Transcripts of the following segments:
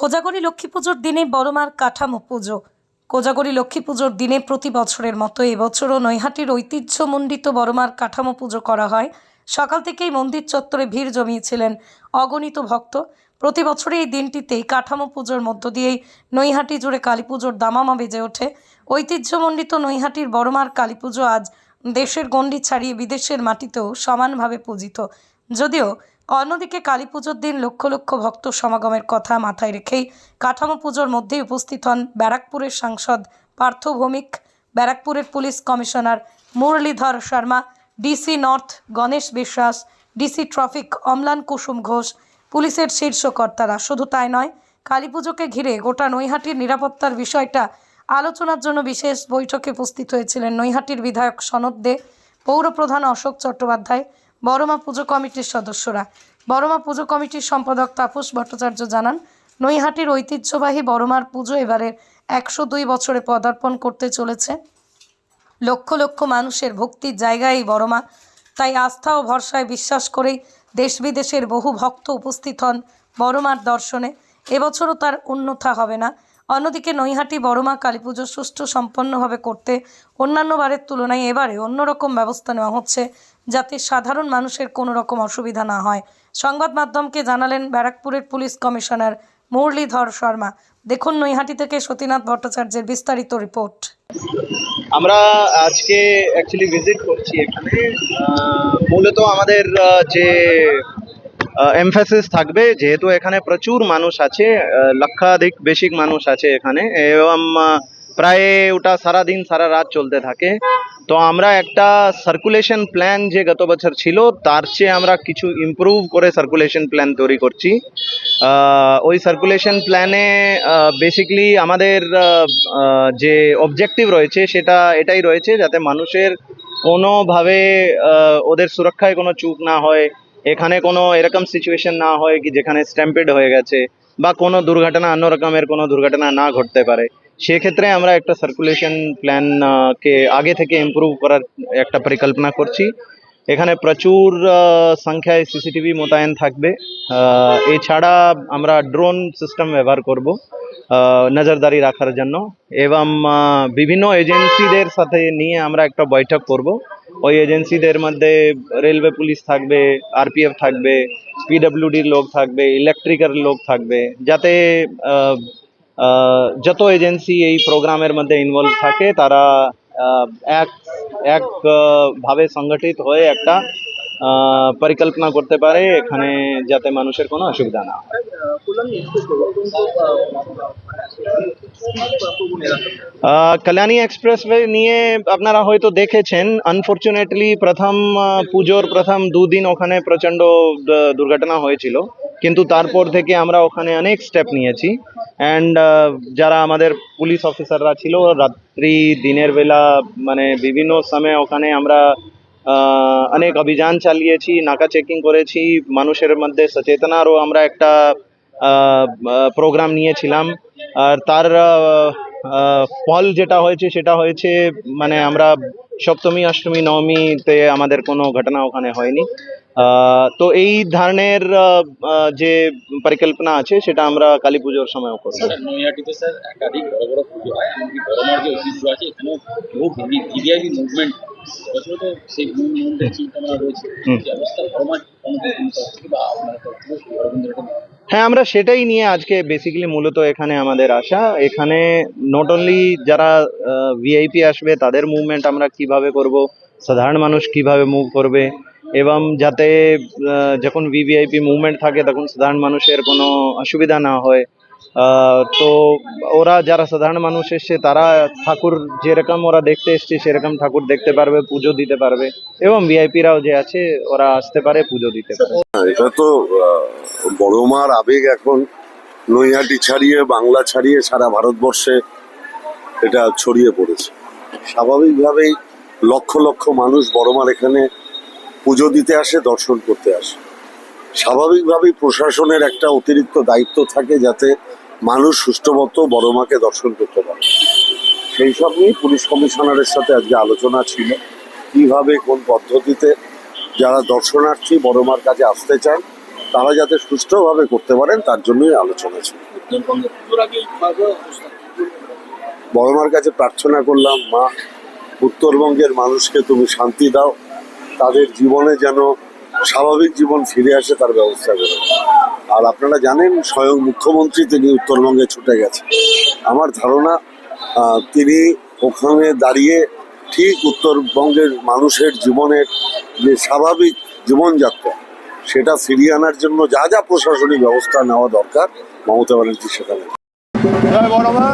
কোজাগরী লক্ষ্মী পুজোর দিনে বড়মার কাঠামো পুজো। কোজাগরী লক্ষ্মী পুজোর দিনে প্রতি বছরের মতো এবছরও নৈহাটির ঐতিহ্যমণ্ডিত বড়মার কাঠামো পুজো করা হয়। সকাল থেকেই মন্দির চত্বরে ভিড় জমিয়েছিলেন অগণিত ভক্ত। প্রতি বছরে এই দিনটিতেই কাঠামো পুজোর মধ্য দিয়েই নৈহাটি জুড়ে কালী পুজোর দামামা বেজে ওঠে। ঐতিহ্যমণ্ডিত নৈহাটির বড়মার কালী পুজো আজ দেশের গণ্ডি ছাড়িয়ে বিদেশের মাটিতেও সমানভাবে পূজিত। যদিও অন্যদিকে কালী পুজোর দিন লক্ষ লক্ষ ভক্ত সমাগমের কথা মাথায় রেখেই কাঠামো পুজোর মধ্যেই উপস্থিত হন ব্যারাকপুরের সাংসদ পার্থ ভৌমিক, ব্যারাকপুরের police commissioner Muralidhar Sharma, DC north Ganesh Biswas, DC traffic Amlan Kusum Ghosh, পুলিশের শীর্ষ কর্তারা। শুধু তাই নয়, কালী পুজোকে ঘিরে গোটা নৈহাটির নিরাপত্তার বিষয়টা আলোচনার জন্য বিশেষ বৈঠকে উপস্থিত হয়েছিলেন নৈহাটির বিধায়ক সনদ দে, পৌরপ্রধান অশোক চট্টোপাধ্যায় বড়মা পুজো কমিটির সদস্যরা। বড়মা পুজো কমিটির সম্পাদক তাপস ভট্টাচার্য জানান, নৈহাটির ঐতিহ্যবাহী বড়মার পুজো এবারের একশো দুই বছরে পদার্পণ করতে চলেছে। লক্ষ লক্ষ মানুষের ভক্তির জায়গা এই বড়মা। তাই আস্থা ও ভরসায় বিশ্বাস করেই দেশ বিদেশের বহু ভক্ত উপস্থিত হন বড়মার দর্শনে। এবছরও তার উন্নথা হবে না। অন্যদিকে নৈহাটি বড়মা কালী পুজো সুষ্ঠু সম্পন্নভাবে করতে অন্যান্য বারের তুলনায় এবারে অন্যরকম ব্যবস্থা নেওয়া হচ্ছে যাতে সাধারণ মানুষের কোনো রকম অসুবিধা না হয়। সংবাদ মাধ্যমকে জানালেন ব্যারাকপুরের পুলিশ কমিশনার মুরলীধর শর্মা। দেখুন নৈহাটি থেকে সতীনাথ ভট্টাচার্যের বিস্তারিত রিপোর্ট। আমরা আজকে অ্যাকচুয়ালি ভিজিট করছি এখানে। মূলত আমাদের যে এমফাসিস থাকবে, যেহেতু এখানে প্রচুর মানুষ আছে লক্ষাধিক বেশি মানুষ আছে এখানে। এবং প্রায় ওটা সারা দিন সারা রাত চলতে থাকে। তো আমরা একটা সার্কুলেশন প্ল্যান যে গত বছর ছিল, তার চেয়ে আমরা কিছু ইমপ্রুভ করে সার্কুলেশন প্ল্যান তৈরি করছি। ওই সার্কুলেশন প্ল্যানে বেসিক্যালি আমাদের যে অবজেক্টিভ রয়েছে, সেটা এটাই রয়েছে যাতে মানুষের কোনোভাবে ওদের সুরক্ষায় কোনো চুপ না হয়, এখানে কোনো এরকম সিচুয়েশন না হয় কি যেখানে স্ট্যাম্পেড হয়ে গেছে, বা কোনো দুর্ঘটনা অন্য রকমের কোনো দুর্ঘটনা না ঘটতে পারে। সেক্ষেত্রে আমরা একটা সার্কুলেশন প্ল্যান কে আগে থেকে ইমপ্রুভ করার একটা পরিকল্পনা করছি। এখানে প্রচুর সংখ্যায় সিসিটিভি মোতায়েন থাকবে। এছাড়া আমরা ড্রোন সিস্টেম ব্যবহার করব নজরদারি রাখার জন্য। এবং বিভিন্ন এজেন্সিদের সাথে নিয়ে আমরা একটা বৈঠক করব। ওই এজেন্সিদের মধ্যে রেলওয়ে পুলিশ থাকবে আরপিএফ থাকবে পিডব্লিউডির লোক থাকবে ইলেকট্রিকের লোক থাকবে, যাতে যত এজেন্সি এই প্রোগ্রামের মধ্যে ইনভলভ থাকে, তারা এক এক ভাবে সংগঠিত হয়ে একটা পরিকল্পনা করতে পারে এখানে যাতে মানুষের কোনো অসুবিধা না কল্যাণী এক্সপ্রেসওয়ে নিয়ে আপনারা হয়তো দেখেছেন আনফরচুনেটলি প্রথম পুজোর প্রথম দুদিন ওখানে প্রচণ্ড দুর্ঘটনা হয়েছিল। কিন্তু তারপর থেকে আমরা ওখানে অনেক স্টেপ নিয়েছি। অ্যান্ড যারা আমাদের পুলিশ অফিসাররা ছিল, রাত্রি, দিনের বেলা মানে বিভিন্ন সময় ওখানে আমরা অনেক অভিযান চালিয়েছি, নাকা চেকিং করেছি, মানুষের মধ্যে সচেতনারও আমরা একটা প্রোগ্রাম নিয়েছিলাম। আর তার ফল যেটা হয়েছে, সেটা হয়েছে মানে আমরা সপ্তমী অষ্টমী নবমীতে আমাদের কোনো ঘটনা ওখানে হয়নি। তো এই ধরনের যে পরিকল্পনা আছে সেটা আমরা কালী পুজোর সময় করব। স্যার নৈহাটিতে স্যার একাধিক বড় বড় পুজো হয় এমনকি বড়মার যে ঐতিহ্য আছে এখানেও বহু ভিভিআইপি মুভমেন্ট বছর তো সেই মুভমেন্টের চিন্তা রয়েছে। অবস্থা? বড়মার হ্যাঁ আমরা সেটাই নিয়ে আজকে বেসিক্যালি মূলত এখানে আমাদের আসা এখানে নট অনলি যারা ভিআইপি আসবে, তাদের মুভমেন্ট আমরা কীভাবে করব, সাধারণ মানুষ কীভাবে মুভ করবে, এবং যাতে যখন ভিভিআইপি মুভমেন্ট থাকে, তখন সাধারণ মানুষের কোনো অসুবিধা না হয়। তো ওরা যারা সাধারণ মানুষ এসছে তারা ঠাকুর যেরকম ওরা দেখতে এসছে সেরকম ঠাকুর দেখতে পারবে পুজো দিতে পারবে। এবং ভিআইপিরাও যে আছে ওরা আসতে পারে পুজো দিতে পারে। হ্যাঁ, এটা তো বড় মার আবেগ এখন। নৈহাটি ছাড়িয়ে বাংলা ছাড়িয়ে সারা ভারতবর্ষে এটা ছড়িয়ে পড়েছে। স্বাভাবিকভাবেই লক্ষ লক্ষ মানুষ বড় মার এখানে পুজো দিতে আসে দর্শন করতে আসে। স্বাভাবিকভাবেই প্রশাসনের একটা অতিরিক্ত দায়িত্ব থাকে যাতে মানুষ সুষ্ঠুমতো বড় মাকে দর্শন করতে পারে। সেই সব নিয়ে পুলিশ কমিশনারের সাথে আজকে আলোচনা ছিল কীভাবে কোন পদ্ধতিতে যারা দর্শনার্থী বড় মার কাছে আসতে চান তারা যাতে সুষ্ঠুভাবে করতে পারেন তার জন্যই আলোচনা ছিল। বড় মার কাছে প্রার্থনা করলাম মা উত্তরবঙ্গের মানুষকে তুমি শান্তি দাও। তাদের জীবনে যেন স্বাভাবিক জীবন ফিরে আসে, তার ব্যবস্থা করো। আর আপনারা জানেন, স্বয়ং মুখ্যমন্ত্রী তিনি উত্তরবঙ্গে ছুটে গেছে আমার ধারণা তিনি ওখানে দাঁড়িয়ে ঠিক উত্তরবঙ্গের মানুষের জীবনের যে স্বাভাবিক জীবনযাত্রা, সেটা ফিরিয়ে আনার জন্য যা যা প্রশাসনিক ব্যবস্থা নেওয়া দরকার, মমতা ব্যানার্জি সেখানে। জয় বড়মা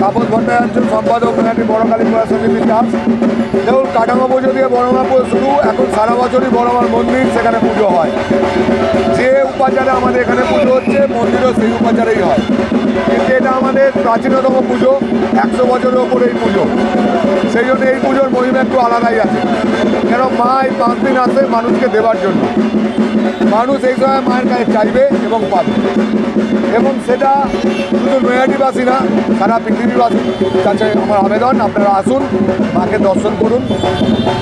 তাপস ভট্টাচার্য সম্পাদক মেহাটি বড় কালীপুরা সমিতির দাস দেখুন, কাঠামো পুজো দিয়ে বড়মা পুজো শুরু এখন সারা বছরই বড়মার মন্দির, সেখানে পুজো হয়। যে উপাচারে আমাদের এখানে পুজো হচ্ছে, মন্দিরও সেই উপাচারেই হয়। কিন্তু এটা আমাদের প্রাচীনতম পুজো, একশো বছরের ওপরে এই পুজো। সেই জন্য এই পুজোর মহিমা একটু আলাদাই আছে। কেন মা এই পাঁচ দিন আসে মানুষকে দেওয়ার জন্য। মানুষ এই সময় মায়ের কাছে চাইবে এবং পাবে। এবং সেটা শুধু নৈহাটিবাসী না, সারা পৃথিবীবাসী। কাছে আমার আবেদন, আপনারা আসুন, মাকে দর্শন করুন।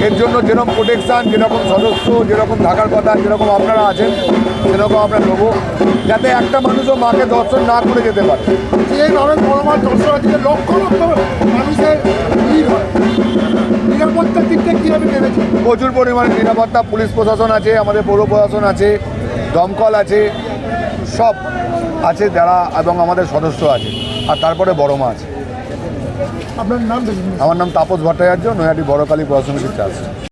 এর জন্য যেরকম প্রোটেকশান যেরকম সদস্য, যেরকম থাকার কথা, যেরকম আপনারা আছেন সেরকম আমরা নেব। যাতে একটা মানুষও মাকে দর্শন না করে যেতে পারে। যেভাবে বড়মার দর্শন আছে লক্ষ লক্ষ মানুষের ভিড় হয়। নিরাপত্তার দিকটা কীভাবে নেমেছে? প্রচুর পরিমাণে নিরাপত্তা পুলিশ প্রশাসন আছে আমাদের পৌর প্রশাসন আছে দমকল আছে সব আছে যারা এবং আমাদের সদস্য আছে। আর তারপরে বড় মা আছে। আপনার নাম আমার নাম তাপস ভট্টাচার্য নৈহাটি বড়কালী শিক্ষা আছে